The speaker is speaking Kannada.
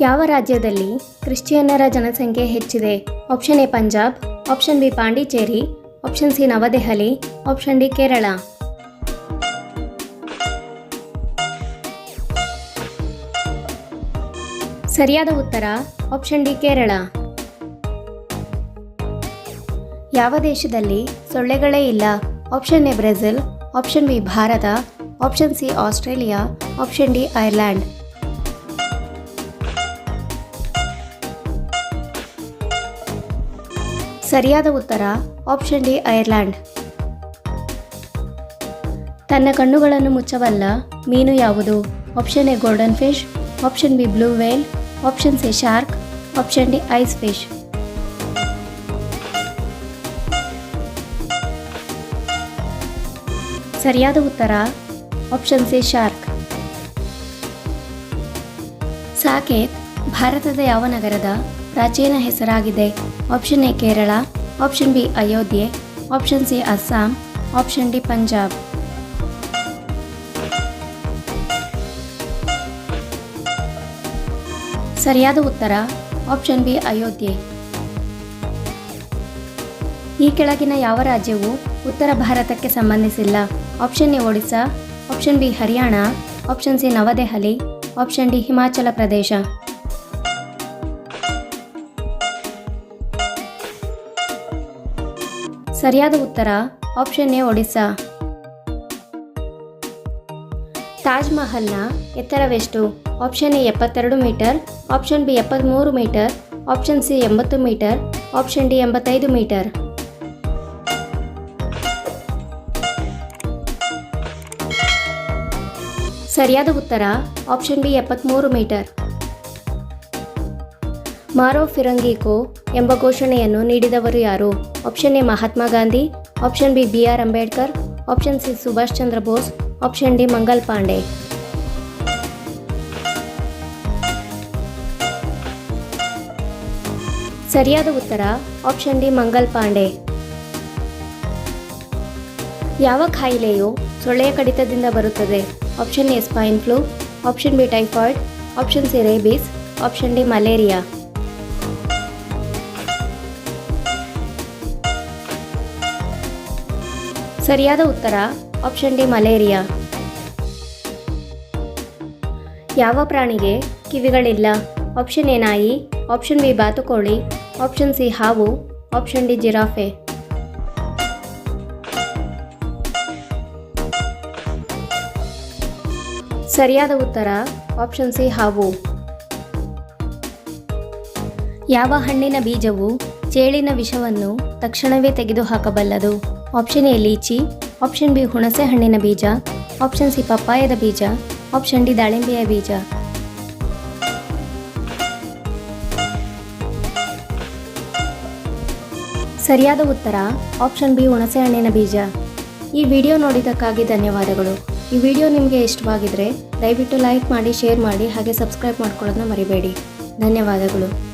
ಯಾವ ರಾಜ್ಯದಲ್ಲಿ ಕ್ರಿಶ್ಚಿಯನ್ನರ ಜನಸಂಖ್ಯೆ ಹೆಚ್ಚಿದೆ? Option A Punjab, option B Pondicherry, option C Navadehali, option D Kerala. ಸರಿಯಾದ ಉತ್ತರ, ಆಪ್ಷನ್ ಡಿ ಕೇರಳ. ಯಾವ ದೇಶದಲ್ಲಿ ಸೊಳ್ಳೆಗಳೇ ಇಲ್ಲ? Option A Brazil, option B Bharat, option C Australia, option D Ireland ಸರಿಯಾದ ಉತ್ತರ ಆಪ್ಷನ್ ಡಿ ಐರ್ಲ್ಯಾಂಡ್ ತನ್ನ ಕಣ್ಣುಗಳನ್ನು ಮುಚ್ಚವಲ್ಲ ಮೀನು ಯಾವುದು? Option A golden fish option B blue whale option C shark option D ice fish ಸರಿಯಾದ ಉತ್ತರ ಆಪ್ಷನ್ ಸಿ ಶಾರ್ಕ್ ಸಾಕೇತ್, ಭಾರತದ ಯಾವ ನಗರದ ಪ್ರಾಚೀನ ಹೆಸರಾಗಿದೆ? Option A Kerala option B Ayodhya option C Assam option D Punjab ಸರಿಯಾದ ಉತ್ತರ. ಆಪ್ಷನ್ ಬಿ ಅಯೋಧ್ಯೆ ಈ ಕೆಳಗಿನ ಯಾವ ರಾಜ್ಯವು ಉತ್ತರ ಭಾರತಕ್ಕೆ ಸಂಬಂಧಿಸಿಲ್ಲ? Option A Odisha option B Haryana option C Navadehali option D Himachal Pradesh ಸರಿಯಾದ ಉತ್ತರ ಆಪ್ಷನ್ ಎ ಒಡಿಶಾ ತಾಜ್ ಮಹಲ್ನ ಎತ್ತರವೆಷ್ಟು? ಆಪ್ಷನ್ ಎ, ಎಪ್ಪತ್ತೆರಡು ಮೀಟರ್ ಆಪ್ಷನ್ ಬಿ ಎಪ್ಪತ್ತ್ಮೂರು ಮೀಟರ್ ಆಪ್ಷನ್ ಸಿ, ಎಂಬತ್ತು ಮೀಟರ್ ಆಪ್ಷನ್ ಡಿ, ಎಂಬತ್ತೈದು ಮೀಟರ್. ಸರಿಯಾದ ಉತ್ತರ ಆಪ್ಷನ್ ಬಿ ಎಪ್ಪತ್ತ್ಮೂರು ಮೀಟರ್. ಮಾರೋ ಫಿರಂಗಿಕೋ ಎಂಬ ಘೋಷಣೆಯನ್ನು ನೀಡಿದವರು ಯಾರು? Option A Mahatma Gandhi, option B B R Ambedkar, option C Subhash Chandra Bose, option D Mangal Pandey. ಸರಿಯಾದ ಉತ್ತರ, ಆಪ್ಷನ್ ಡಿ ಮಂಗಲ್ ಪಾಂಡೆ. ಯಾವ ಕಾಯಿಲೆಯು ಸೊಳ್ಳೆಯ ಕಡಿತದಿಂದ ಬರುತ್ತದೆ? Option A swine flu, option B typhoid, option C rabies, option D malaria. ಸರಿಯಾದ ಉತ್ತರ ಆಪ್ಷನ್ ಡಿ ಮಲೇರಿಯಾ. ಯಾವ ಪ್ರಾಣಿಗೆ ಕಿವಿಗಳಿಲ್ಲ? ಆಪ್ಷನ್ ಎ ನಾಯಿ ಆಪ್ಷನ್ ಬಿ ಬಾತುಕೋಳಿ ಆಪ್ಷನ್ ಸಿ ಹಾವು ಆಪ್ಷನ್ ಡಿ ಜಿರಾಫೆ. ಸರಿಯಾದ ಉತ್ತರ ಆಪ್ಷನ್ ಸಿ ಹಾವು. ಯಾವ ಹಣ್ಣಿನ ಬೀಜವು ಚೇಳಿನ ವಿಷವನ್ನು ತಕ್ಷಣವೇ ತೆಗೆದುಹಾಕಬಲ್ಲದು. Option A litchi option B ಹುಣಸೆ ಹಣ್ಣಿನ ಬೀಜ ಆಪ್ಷನ್ ಸಿ ಪಪ್ಪಾಯದ ಬೀಜ ಆಪ್ಷನ್ ಡಿ ದಾಳಿಂಬೆಯ ಬೀಜ. ಸರಿಯಾದ ಉತ್ತರ ಆಪ್ಷನ್ ಬಿ ಹುಣಸೆ ಹಣ್ಣಿನ ಬೀಜ. ಈ ವಿಡಿಯೋ ನೋಡಿದ್ದಕ್ಕಾಗಿ ಧನ್ಯವಾದಗಳು. ಈ ವಿಡಿಯೋ ನಿಮಗೆ ಇಷ್ಟವಾಗಿದ್ದರೆ ದಯವಿಟ್ಟು ಲೈಕ್ ಮಾಡಿ, ಶೇರ್ ಮಾಡಿ, ಹಾಗೆ ಸಬ್ಸ್ಕ್ರೈಬ್ ಮಾಡ್ಕೊಳ್ಳೋದನ್ನ ಮರಿಬೇಡಿ. ಧನ್ಯವಾದಗಳು.